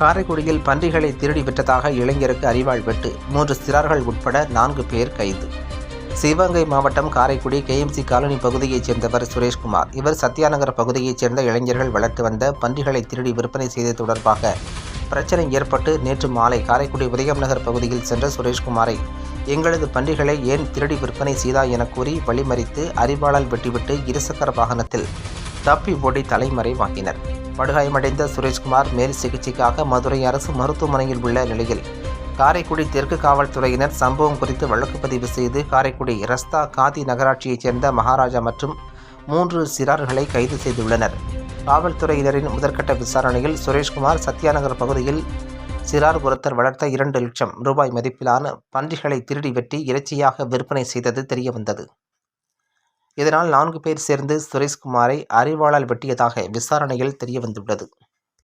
காரைக்குடியில் பன்றிகளை திருடி விட்டதாக இளைஞருக்கு அறிவாள் வெட்டு. மூன்று சிறார்கள் உட்பட நான்கு பேர் கைது. சிவகங்கை மாவட்டம் காரைக்குடி கேஎம்சி காலனி பகுதியைச் சேர்ந்தவர் சுரேஷ்குமார். இவர் சத்யாநகர் பகுதியைச் சேர்ந்த இளைஞர்கள் வளர்த்து வந்த பன்றிகளை திருடி விற்பனை செய்தது தொடர்பாக பிரச்சனை ஏற்பட்டு நேற்று மாலை காரைக்குடி உதயம் நகர் பகுதியில் சென்ற சுரேஷ்குமாரை எங்களது பன்றிகளை ஏன் திருடி விற்பனை செய்தா என கூறி வழிமறித்து அறிவாளால் வெட்டிவிட்டு இருசக்கர வாகனத்தில் தப்பி ஓடி தலைமறைவாக்கினர் படுகாயமடைந்த சுரேஷ்குமார் மேல் சிகிச்சைக்காக மதுரை அரசு மருத்துவமனையில் உள்ள நிலையில். காரைக்குடி தெற்கு காவல்துறையினர் சம்பவம் குறித்து வழக்கு பதிவு செய்து காரைக்குடி ரஸ்தா காதி நகராட்சியைச் சேர்ந்த மகாராஜா மற்றும் மூன்று சிறார்களை கைது செய்துள்ளனர். காவல்துறையினரின் முதற்கட்ட விசாரணையில் சுரேஷ்குமார் சத்யாநகர் பகுதியில் சிறார் ஒருத்தர் வளர்த்த இரண்டு லட்சம் ரூபாய் மதிப்பிலான பன்றிகளை திருடி வெட்டி இறைச்சியாக விற்பனை செய்தது தெரியவந்தது. இதனால் நான்கு பேர் சேர்ந்து சுரேஷ்குமாரை அறிவாளால் வெட்டியதாக விசாரணையில் தெரியவந்துள்ளது.